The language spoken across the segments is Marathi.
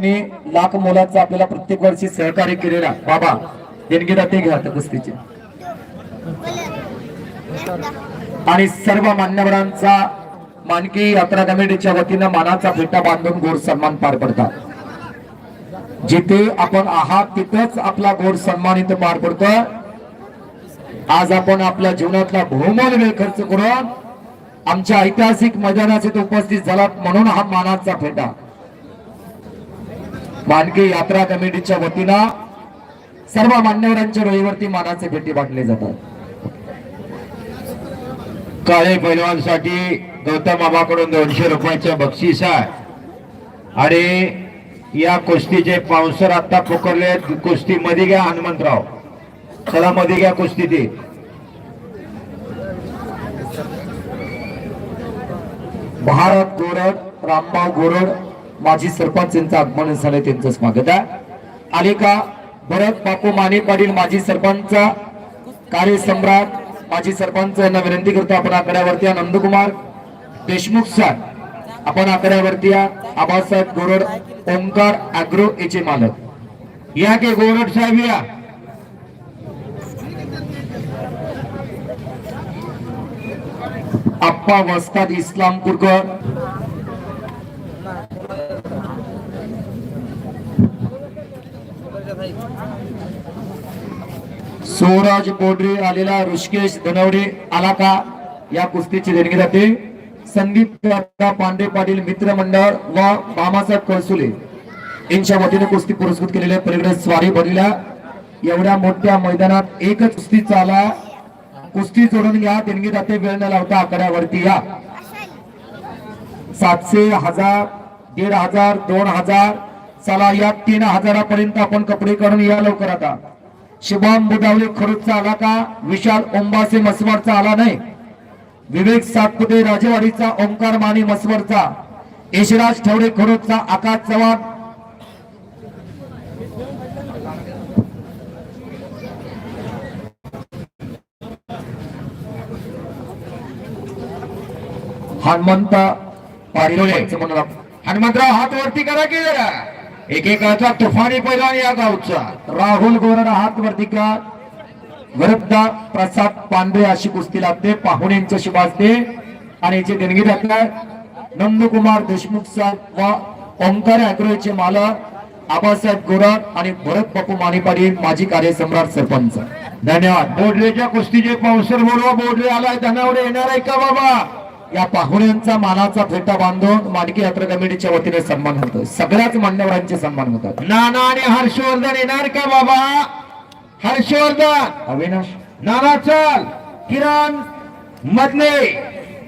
लाख मोलाचा आपल्याला प्रत्येक वर्षी सहकार्य केलेला बाबा देणगीदाते घ्या आता कुस्तीचे. आणि सर्व मान्यवरांचा मानकी यात्रा कमिटीच्या वतीनं मानाचा फेटा बांधून गोड सन्मान पार पडतात. जिथे आपण आहात तिथंच आपला गोड सन्मान इथं पार पडतो आज आपण आपल्या जीवनातला बहुमोल वेळ खर्च करून आमच्या ऐतिहासिक मैदानात उपस्थित झालात म्हणून हा मानाचा फेटा. मानकी यात्रा कमिटीच्या वतीनं सर्व मान्यवरांच्या डोळीवरती मानाचे भेटी वाटले जातात. काळे पैलवानसाठी गौतम बाबाकडून दोनशे रुपयाचं बक्षीस आहे. आणि या कुस्तीचे पावसर आता पुकारले कुस्ती मध्ये घ्या हनुमंतराव. चला मध्ये घ्या कुस्ती ती. भारत गोरड रामभाऊ गोरड माजी सरपंच यांचं आगमन झालं त्यांचं स्वागत आहे आले का भरत बापू माने पाटील माजी सरपंच कार्यसम्राट माजी सरपंच यांना विनंती करतो आपण आकड्यावरती या नंदकुमार देशमुख सर आपण आकड्यावरती या आबासाहेब गोरड ओंकार अॅग्रो याचे मालक. या के गोरड साहेब या. आप्पा वस्ताद इस्लामपूरकर सोराज बोडरे आलेला ऋषिकेश धनवडे आला का या कुस्तीची देणगी जाते. संदीप पांडे पाटील मित्र मंडळ व मामासाहेब कळसुले यांच्या वतीने कुस्ती पुरस्कृत केलेल्या पलीकडे स्वारी भरलेल्या एवढ्या मोठ्या मैदानात एकच कुस्ती चाला. कुस्ती जोडून घ्या देणगी जाते. वेळ न लावता आकड्यावरती या. सातशे हजार दीड हजार दोन हजार चला या तीन हजारापर्यंत आपण कपडे काढून या लवकर आता. शुभम बुडावले खरुडचा आला का? विशाल ओंबासे मसवरचा आला नाही. विवेक सातपुते राजेवाडीचा ओंकार माने मसवरचा यशराज ठवडे खरोदचा आकाश चव्हाण. हनुमंत पारिलोळे हनुमंतराव हात वरती करा की जरा. एकेकाचा तुफानी पैलवान या गावचा. राहुल गोरडा हात वरती का? वरदा प्रसाद पांढरे अशी कुस्ती लागते. पाहुण्यांचं शुभ असते आणि याचे देणगी लागतात नंदकुमार देशमुख साहेब व ओंकार अॅग्रोचे मालक आबासाहेब गोरड आणि भरत बापू माने पाटील माजी कार्यसम्राट सरपंच. धन्यवाद. बोडलेच्या कुस्तीचे पावसर बोलवा बोडले आलाय. धनावडे येणार आहे का बाबा? या पाहुण्यांचा मानाचा फेटा बांधून मानकी यात्रा कमिटीच्या वतीने सन्मान होतो सगळ्याच मान्यवरांचे सन्मान होतात. नाना आणि हर्षवर्धन येणार का बाबा? हर्षवर्धन! अविनाश. नाना चल! किरण मधले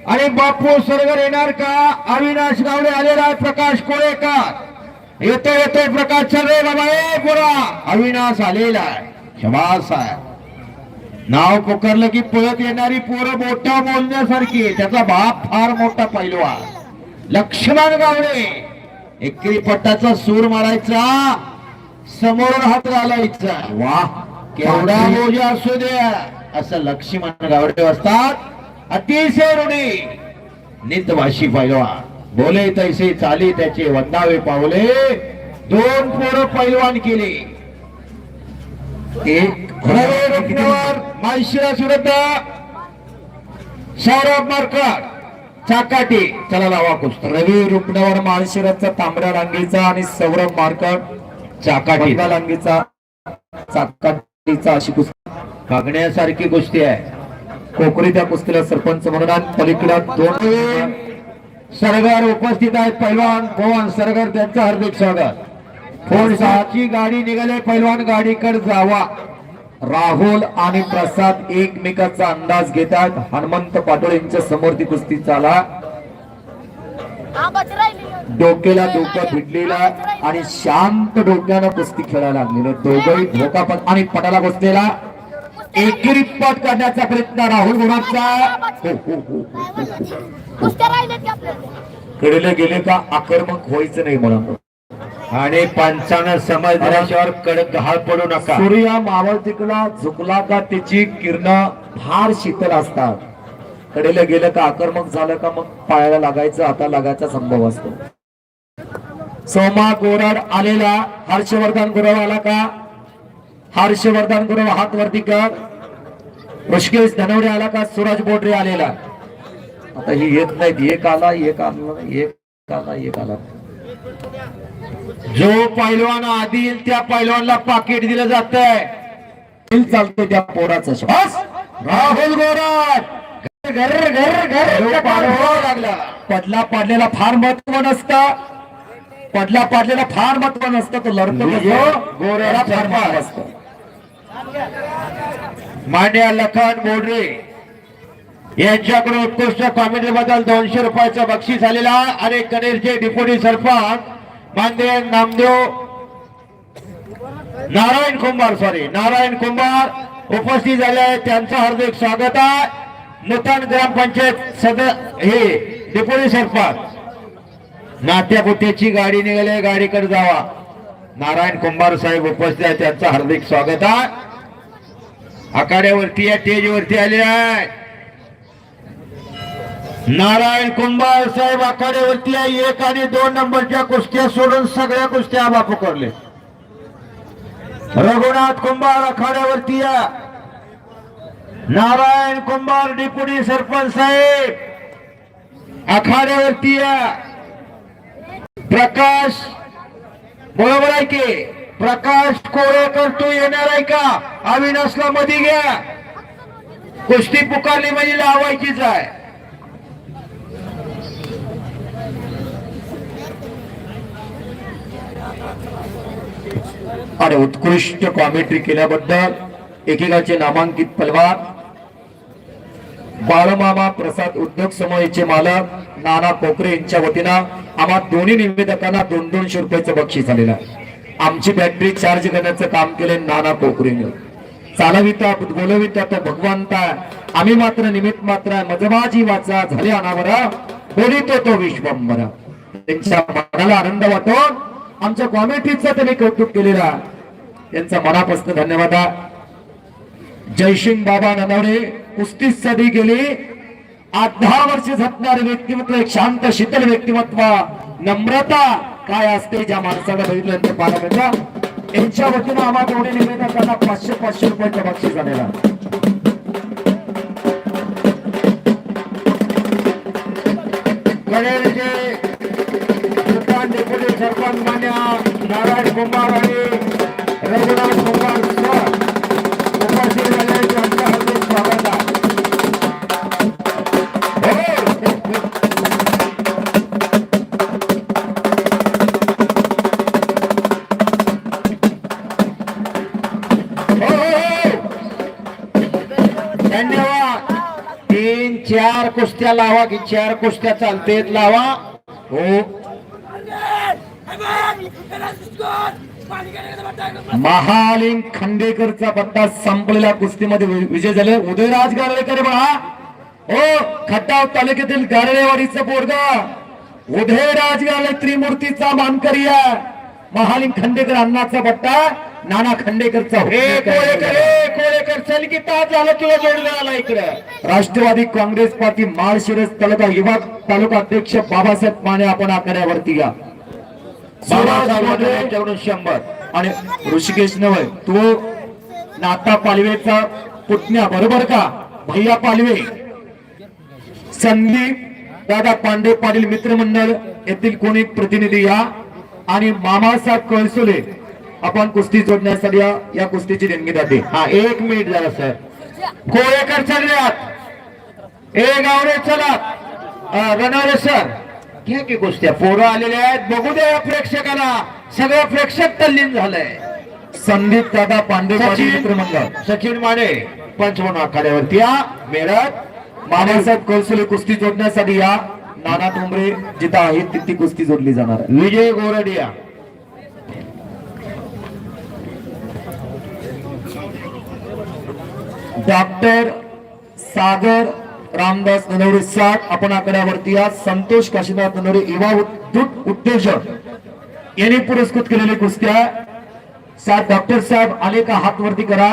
आणि बापू सरगर येणार का? अविनाश गावडे आलेला आहे प्रकाश कोळेकर. येतो येतोय प्रकाश. चल रे बाबा ए पोरा अविनाश आलेला आहे शबास आहे नाव पुकारलं की पळत येणारी पोरं मोठा बोलण्यासारखी त्याचा बाप फार मोठा पैलवा लक्ष्मण गावडे. एकेरी पट्टाचा सूर मारायचा. समोर हात घालायचा. वा केवढा मोजा असू द्या. असं लक्ष्मण गावडे असतात. अतिशय रुढी. नितभाषी पैलवा बोले तैसे चाली त्याचे वंदावे पावले. दोन पोरं पैलवान केले. एक सौरभ मार्कर चाकाटी. चला लावा कुस्ती. रवी रुपण्यावर माळशिरसचा तांबड्या रांगेचा आणि सौरभ मार्कर चाकाटी. रांगेचा चाकाटीचा अशी कुस्ती. बघण्यासारखी गोष्टी आहे. कोकरी त्या कुस्तीला सरपंच म्हणून पलीकडे दोन सरगर उपस्थित आहेत. पैलवान पवन सरगर त्यांचं हार्दिक स्वागत. सहाची गाडी निघाले पैलवान गाडीकडे जावा. राहुल आणि प्रसाद एकमेकाचा अंदाज घेतात. हनुमंत पाटोळे यांच्या समोर ती कुस्ती चाला. डोक्याला डोकं भिडलेला आणि शांत डोक्यानं कुस्ती खेळायला लागलेले. दोघही धोका पण आणि पटाला बसलेला एकेरी पट करण्याचा प्रयत्न राहुल गुणाचा. हो, हो, हो, कडेला गेले का? आक्रमक व्हायचं नाही मला आणि पंचानं समजल्याशिवाय कडक घाल पडू नका. सूर्य मावळतीकडला झुकला का त्याची किरण फार शीतल असतात. कडेला गेलं का आक्रमक झालं का मग पायाला लागायचं आता लागायचा संभव असतो. सोमा गोरड आलेला. हर्षवर्धन गुरव आला का? हर्षवर्धन गुरव हात वरती कर. ऋषिकेश धनवडे आला का? सूरज बोडरे आलेला. आता ही येत नाहीत. एक आला एक आला एक आला एक आला. जो पैलवान आधी येईल त्या पैलवानला पाकिट दिलं जात चालतो त्या पोराचा श्वास राहुल गोराट घर घर घर लागला. पडला पाडलेला फार महत्त्व नसतं. पडला पाडलेला फार महत्त्व नसतं तो लढतो गोरे त्याला फार. महत्त्व असतं. मांड्या लखन बोडरे यांच्याकडे उत्कृष्ट कॉमेडी बद्दल दोनशे रुपयाचं बक्षीस आलेला आणि कनेरचे डिप्युटी सरपंच मानदेव नामदेव नारायण कुंभार सॉरी नारायण कुंभार उपस्थित झाले आहेत. त्यांचं हार्दिक स्वागत आहे. नूतन ग्रामपंचायत सद हे डिपोली सरपंच. नात्या पुत्याची गाडी निघाली गाडीकडे जावा. नारायण कुंभार साहेब उपस्थित आहेत. त्यांचं हार्दिक स्वागत आहे. आकाड्यावरती या स्टेजवरती आले आहे नारायण कुंभार साहेब आखाड्यावरती एक आणि दोन नंबरच्या कुस्त्या सोडून सगळ्या कुस्त्या बापू करले रघुनाथ कुंभार आखाड्यावरती या. नारायण कुंभार डिप्युटी सरपंच साहेब आखाड्यावरती या. प्रकाश बरोबर आहे की? प्रकाश कोळेकर तू येणार आहे का? अविनाशला मध्ये घ्या. कुस्ती पुकारली म्हणजे लावायचीच आहे. आणि उत्कृष्ट कॉमेंट्री केल्याबद्दल एकेकाचे नामांकित पलवार बाळमामा प्रसाद उद्योग समूहाचे मालक नाना कोकरे यांच्या वतीनं आम्हा दोन्ही निवेदकांना दोन दोनशे रुपयाचं बक्षीस आलेलं आहे. आमची बॅटरी चार्ज करण्याचं काम केले नाना कोकरेने चालविता बोलविता तो भगवंता आम्ही मात्र निमित्त मात्र मजबाजी वाचा झाले अनावरा बोलितो तो विश्वंभरा. त्यांच्या मनाला आनंद वाटून आमच्या कॉमेंट्रीचं त्यांनी कौतुक केलेला त्यांचा मनापासून धन्यवाद जयसिंग बाबा ननवडे कुस्तीत सदी गेली. आठ दहा वर्ष झटणारे व्यक्तिमत्व एक शांत शीतल व्यक्तिमत्व नम्रता काय असते ज्या माणसाला बघितल्यानंतर पाहायला मिळतं. यांच्या वतीनं आम्हा तेवढे निवेदन त्यांना पाचशे पाचशे रुपयाचं बक्षीस आलेला गणेश सरपंच मान्य नारायण कुमार आणि रघुनाथ कुमार सर उपस्थित झाले त्यांच्या हार्दिक स्वागत आहे धन्यवाद. तीन चार कुस्त्या लावा की चार कुस्त्या चालतेत लावा. हो. महालिंग खांडेकरचा पट्टा संपलेल्या कुस्तीमध्ये विजय झाले. उदयराज गारळेकर बघा. हो खटाव तालुक्यातील गारळेवाडीचं पोरगा उदयराज गारळे त्रिमूर्तीचा मानकरी महालिंग खांडेकर अण्णाचा पट्टा नाना खांडेकरचा हे कोळेकर कोळेकर चल की तास झालं तुला जोडलं आला इकडं? राष्ट्रवादी काँग्रेस पार्टी माळशिरस तालुका युवा तालुका अध्यक्ष बाबासाहेब माने आपण आकड्यावरती या बाबासाहेब शंभर. आणि ऋषिकेश नवय तो नाता पालवेचा पुतण्या बरोबर का? भैया पालवे. संदीप दादा पांडे पाटील मित्रमंडळ येथील कोणी प्रतिनिधी या? आणि मामासाहेब कळसुले आपण कुस्ती जोडण्यासाठी या, या कुस्तीची देणगी जाते. हा एक मिनिट झाला सर. कोळेकर चढल्यात ए गावडे चला. अं, रणारे सर. घ्या की गोष्टी. पोरं आलेले आहेत बघू द्या या प्रेक्षकाला. सगळं प्रेक्षक तल्लीन झालंय. संदीप दादा पांडे मित्रमंडळ. सचिन माने. पंच म्हणून आखाड्यावरती या. मेळत मामासाहेब कळसुले कुस्ती जोडण्यासाठी या. नाना ठोंबरे जिथं आहेत तिथे कुस्ती जोडली जाणार आहे. विजय गोरडिया. डॉक्टर सागर रामदास ननवरे साठ आपण आकड्यावरती आज संतोष काशीनाथ ननवरे युवा उद्योग उद्योजक यांनी पुरस्कृत केलेले कुस्त्या. साहेब डॉक्टर साहेब आले का? हात वरती करा.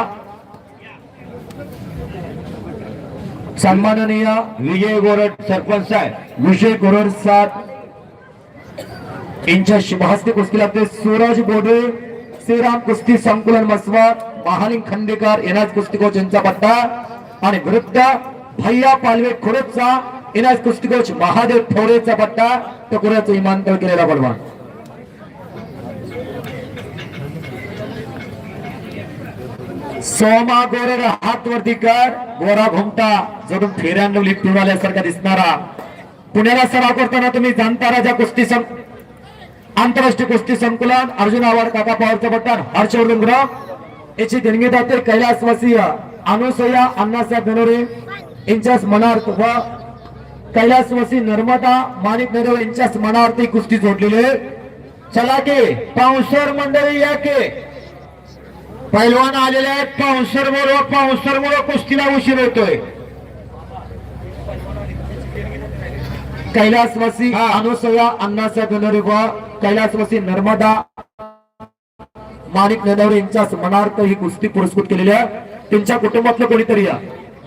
सन्माननीय विजय गोरड सरपंच साहेब विजय गोरड साहेब यांच्या शुभहस्ते कुस्ती लागते. सूरज बोडे श्रीराम कुस्ती संकुलन मसवा महालिंग खंडेकर यांनाच कुस्ती कोच यांचा पट्टा आणि विरुद्ध भैया पालवे खुरपचा इनायत कुस्तीकोच महादेव थोरेचा पट्टा टकोऱ्याचं इमानतळ केलेला बलवान. सोमा गोरे हात वरती कर गोरा घुमटा जडून फेऱ्यांना लिफ्टून आल्यासारखा दिसणारा. पुण्याला सराव करताना तुम्ही जाणता राजा कुस्ती सं आंतरराष्ट्रीय कुस्ती संकुलन अर्जुन आव्हाड काका पवारचा पट्टा हर्षवर्धन याची देणगी दाते कैलासवासीय अनुसया अण्णासाहेब धनोरे यांच्याच मनार्थ व कैलासवासी नर्मदा माणिक नरेव यांच्याच मनावरती कुस्ती जोडलेली आहे. चला के पावसर मंडळी या के. पैलवान आलेले आहेत पावसर मोर पावसर मोर कुस्तीला उशीर होतोय. कैलासवासी अनुसया अण्णासाहेब बेनोरे व कैलासवासी नर्मदा माणिक नदवरे यांच्याच मनार्थ ही कुस्ती पुरस्कृत केलेली आहे. त्यांच्या कुटुंबातलं कोणीतरी या.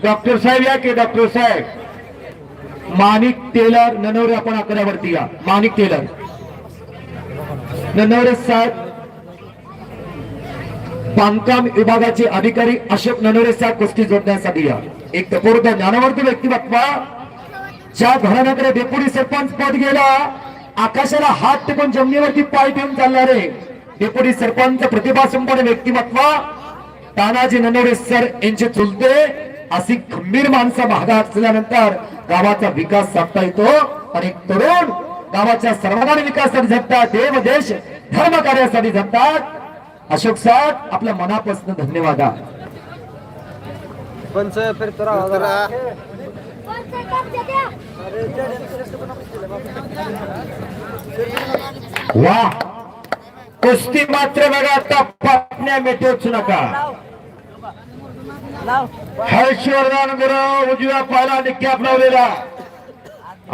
डॉक्टर साहेब या की डॉक्टर साहेब? माणिक टेलर ननवरे आपण आकड्यावरती या. माणिक टेलर. ननवरे साहेब बांधकाम विभागाचे अधिकारी अशोक ननवरे साहेब कुस्ती जोडण्यासाठी या. एक तपोर्ध ज्ञानवर्ती व्यक्तिमत्व. ज्या घराण्याकडे डेप्युटी सरपंच पद गेला आकाशाला हात टेकून जमिनीवरती पाय ठेवून चालणारे डेप्युटी सरपंच प्रतिभा संपन्न व्यक्तिमत्व. तानाजी ननवरे सर यांचे चुलते. अशी खंबीर माणसं भागात असल्यानंतर गावाचा विकास साधता येतो. आणि तरुण गावाच्या सर्वांगीण विकासासाठी झटतात देव देश धर्म कार्यासाठी झटतात अशोक साहेब आपल्या मनापासून धन्यवाद. वा. कुस्ती मात्र बघा आता पापण्या मिटवूच नका. हर्षवर्धन गुरु उजव्या पायला निक्याप लावलेला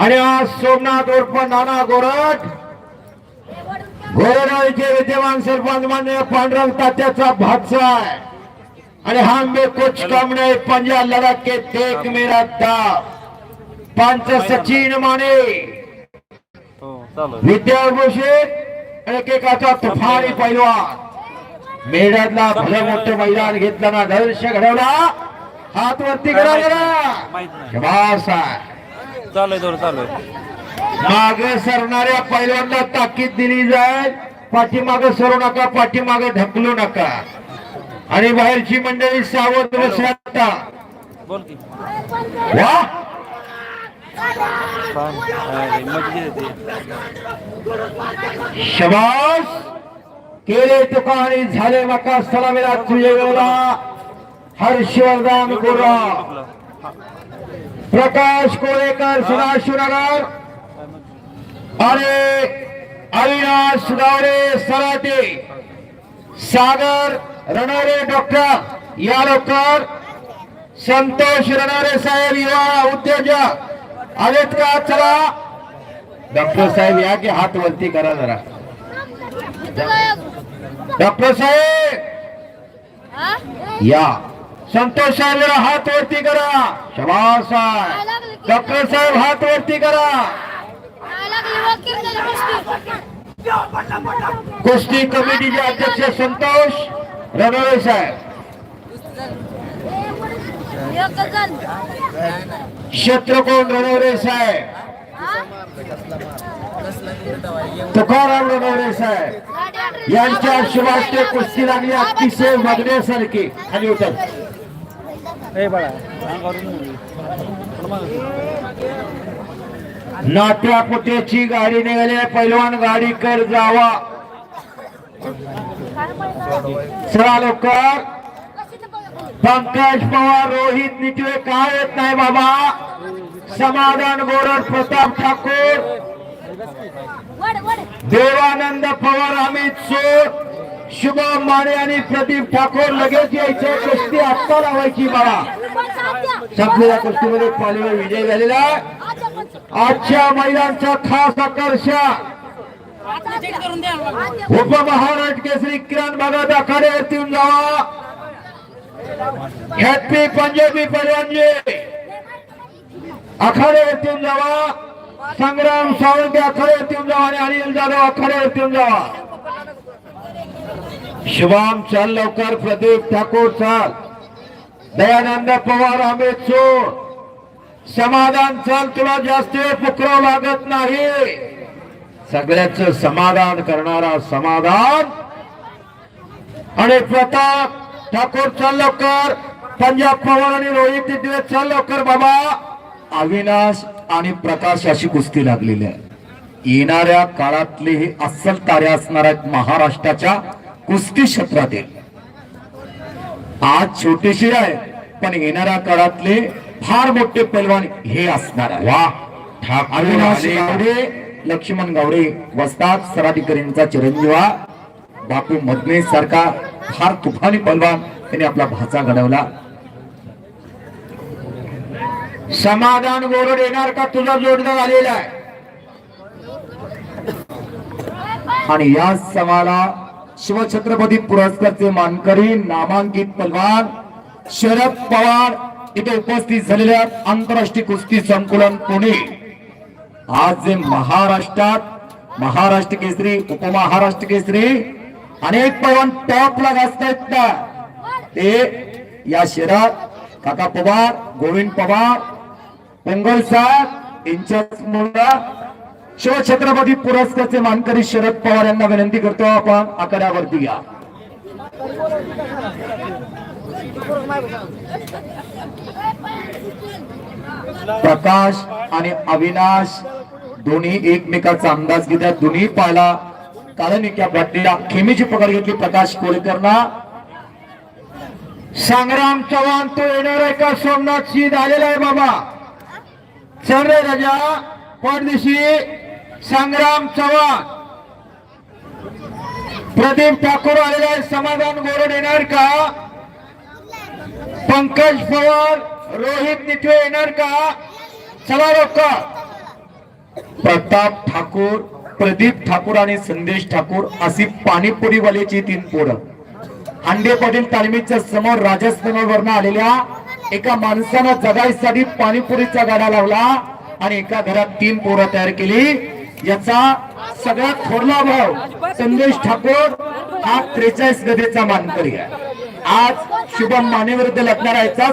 आणि आज सोमनाथ उर्फ नाना गोरट. गोरेगावचे विद्यमान सरपंच मान्य पांडुरंग तात्याचा भागचा आहे आणि हा मे कुछ कम नाही पंजा लढा के देख मेरा दाव पंच सचिन माने. हो विद्याभूषित एकेकाचा तुफानी पैलवान. मेळ्यातला भलं मोठं मैदान घेतलं ना दर्श घडवला. हात वरती करा. चालू आहे चालू मागे सरणाऱ्या पैलवानला ताकीद दिली जाईल पाठीमागे सरू नका पाठीमागे ढकलू नका. आणि बाहेरची मंडळी सावध वा. येते शबास. केले तुका आणि झाले मका. सलामीला तुझेला हर्षवर्धन गोरा प्रकाश कोळेकर सदाशिवनगर आणि अविनाश गावडे सराटे। सागर रणरे डॉक्टर या लवकर संतोष रणरे साहेब युवा उद्योजक। आलेत का चला। डॉक्टर साहेब या की हात वरती करा जरा। डॉक्टर साहेब! या. संतोष साहेब जरा हात वरती करा. शबास आहे. डॉक्टर साहेब हात वरती करा. कुस्ती. कमिटीचे अध्यक्ष संतोष रणवे साहेब. क्षेत्रकोण रणवरे साहेब. तुकाराम रणवरे साहेब. यांच्या शुभास्ते कुस्ती लागली अतिशय बघण्यासारखी खाली उतर. बाळा. नात्या पुत्याची गाडी निघाली आहे. पैलवान गाडी कर जावा. चला लवकर. पंकज पवार रोहित निटवे काय येत नाही बाबा? समाधान गोरड प्रताप ठाकूर. देवानंद पवार अमित सोड. शुभम माने आणि प्रदीप ठाकूर लगेच यायचे. कुस्ती आत्ता लावायची बाळा. संपलेल्या कुस्तीमध्ये पालिवर विजय झालेला आहे. आजच्या महिलांचा खास आकर्षण. उपमहाराष्ट्र केसरी किरण भगत आखाड्यावरती येऊन जावा हॅपी पंजाबी परवानजी आखाड्यावरती येऊन जावा संग्राम सावंत आखाड्यावरती येऊन जावा आणि अनिल जाधव आखाड्यावरती येऊन जावा शुभम चल लवकर प्रदीप ठाकूर चाल. दयानंद पवार अमित चोर समाधान चाल तुला जास्त वेळ पुकराव लागत नाही. सगळ्याच समाधान करणारा समाधान. आणि प्रताप ठाकूर चाल लवकर पंजाब पवार आणि रोहित दिवे चल लवकर बाबा. अविनाश आणि प्रकाश अशी कुस्ती लागलेली आहे. येणाऱ्या काळातले हे अस्सल तारे असणार आहेत महाराष्ट्राच्या. कुस्ती क्षेत्रातील. आज छोटेसे आहे पण येणाऱ्या काळातले फार मोठे पैलवान हे असणार आहे वा ठाकूर अविनाश आले. गावडे लक्ष्मण गावडे वस्ताद सराटीकरांचा चिरंजीवा. बापू मधने सारखा फार तुफानी पैलवान त्यांनी आपला भाचा घडवला. समाधान गोरड येणार का तुझा जोडदार आलेला आहे? आणि या समाला शिवछत्रपती पुरस्कारचे मानकरी नामांकित पलवान शरद पवार इथे उपस्थित झालेल्या आंतरराष्ट्रीय कुस्ती संकुलन पुणे. आज जे महाराष्ट्रात महाराष्ट्र केसरी उपमहाराष्ट्र केसरी अनेक पवन टॉपला गाजतायत का ते या शहरात काका पवार गोविंद पवार पोंगल साहेब यांच्याच मुलगा शिवछत्रपती पुरस्कारचे मानकरी शरद पवार यांना विनंती करतो आपण आकड्यावरती घ्या प्रकाश आणि अविनाश दोन्ही एकमेकाचा अंदाज घेतात दोन्ही पाहिला कारण एका बाटलीला खेमीची पकड घेतली प्रकाश कोळेकरना. संग्राम चव्हाण तो येणार आहे का? सोमनाथ सिंह आलेला आहे बाबा. चल रे राजा परदेशी. संग्राम चव्हाण प्रदीप ठाकूर आलेला आहे समाधान गोरड येणार का? पंकज पवार रोहित निठवे येणार का? चला लोक प्रताप ठाकूर प्रदीप ठाकूर आणि संदेश ठाकूर अशी पाणीपुरीवाल्याची तीन पोरं. हांडे पाटील तालमीच्या समोर राजस्थानवरनं आलेल्या एका माणसानं जगायसाठी पाणीपुरीचा गाडा लावला आणि एका घरात तीन पोरं तयार केली. याचा सगळ्यात थोरला भाव संदेश ठाकूर हा त्रेचाळीस गदेचा मानकरी आहे. आज शुभम माने विरुद्ध लढणारा याचा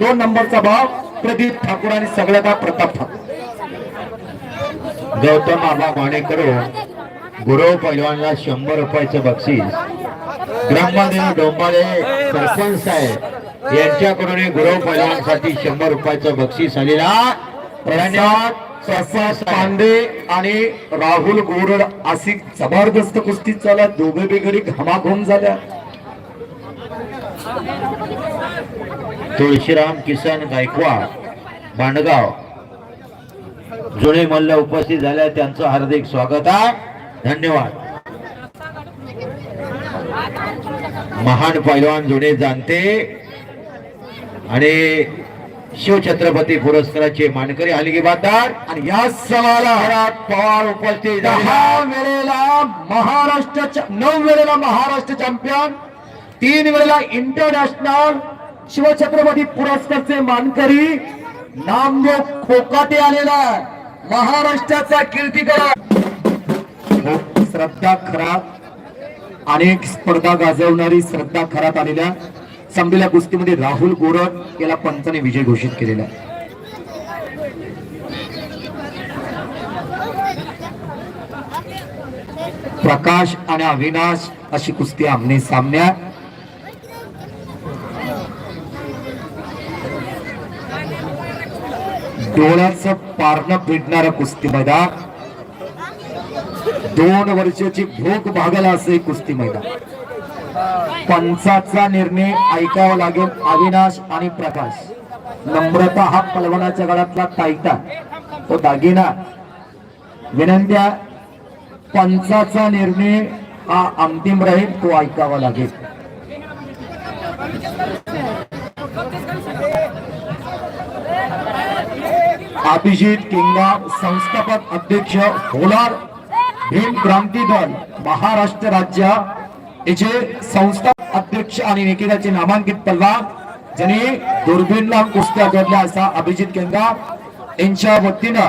दोन नंबरचा भाव प्रदीप ठाकूर आणि सगळ्यात प्रताप ठाकूर. गौतम आबा मानेकर गुरव पैलवानला शंभर रुपयाचं बक्षीस. ब्रह्मदेव डोंबाळे सरपंच साहेब यांच्याकडून गुरव पैलवानसाठी शंभर रुपयाचं बक्षीस आलेला धन्यवाद. प्रसाद पांडे आणि राहुल गोरड अशी जबरदस्त कुस्ती चालत दोघे बिघडी घमाघूम झाल्या. तुळशीराम किसन गायकवाड बांडगाव जुने मल्ल उपस्थित झाल्या त्यांचं हार्दिक स्वागत आहे. धन्यवाद. महान पैलवान जुने जाणते. आणि शिवछत्रपती पुरस्काराचे मानकरी हलगी बांधार आणि या सवाला शरद पवार उपस्थित दहा. वेळेला महाराष्ट्राच्या नऊ वेळेला महाराष्ट्र चॅम्पियन तीन वेळेला इंटरनॅशनल शिवछत्रपती पुरस्कारचे मानकरी नामदेव खोकाटे आलेला. महाराष्ट्राचा कीर्तिकर श्रद्धा खरात अनेक स्पर्धा गाजवणारी श्रद्धा खरात आलेल्या संपलेल्या कुस्तीमध्ये राहुल गोरड याला पंचाने विजय घोषित केलेला आहे. प्रकाश आणि अविनाश अशी कुस्ती आमने सामन्या डोळ्याचं पारणं पिडणारं कुस्ती मैदान. दोन वर्षाची भूक भागला असं कुस्ती मैदान. पंचाचा निर्णय ऐकावा लागेल अविनाश आणि प्रकाश. नम्रता हा पलवनाच्या गळ्यातला ताईता तो दागिना. विनंत्या पंचाचा निर्णय हा अंतिम राहील तो ऐकावा लागेल. अभिजित किंगा संस्थापक अध्यक्ष होलार भीम क्रांती दल महाराष्ट्र राज्य याचे संस्था अध्यक्ष आणि निकिताचे नामांकित पलवान ज्यांनी दुर्बीणला कुस्त्या घडल्या असा अभिजित केंद्रा यांच्या वतीनं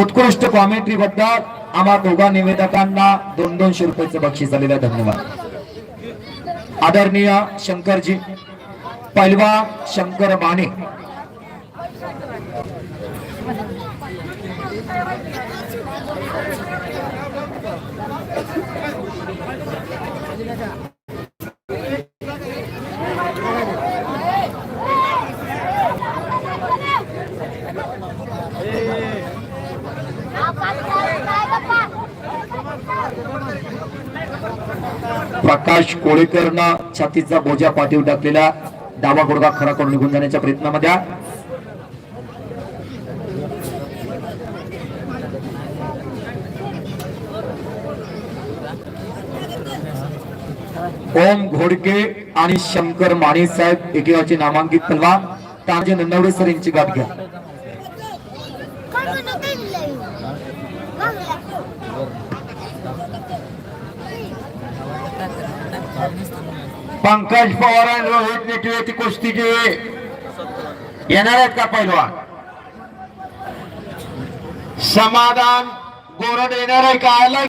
उत्कृष्ट कॉमेंट्री बद्दल आम्हा दोघा निवेदकांना दोन दोनशे रुपयाचं बक्षीस झालेलं आहे. धन्यवाद आदरणीय शंकरजी पैलवा शंकर माने प्रकाश कोळेकरनं छातीचा बोजा पाठीवर टाकलेला डावा गुडगा खरा करून निघून जाण्याच्या प्रयत्नामध्ये ओम घोडके आणि शंकर माने साहेब एकेवाचे नामांकित पलवान ताजे नंदवडे सर यांची गाठ घ्या. पंकज पवार आणि रोहित नेटवे ती कुस्तीची येणार आहेत का पैलवान? समाधान गोरड येणार आहे का? आयला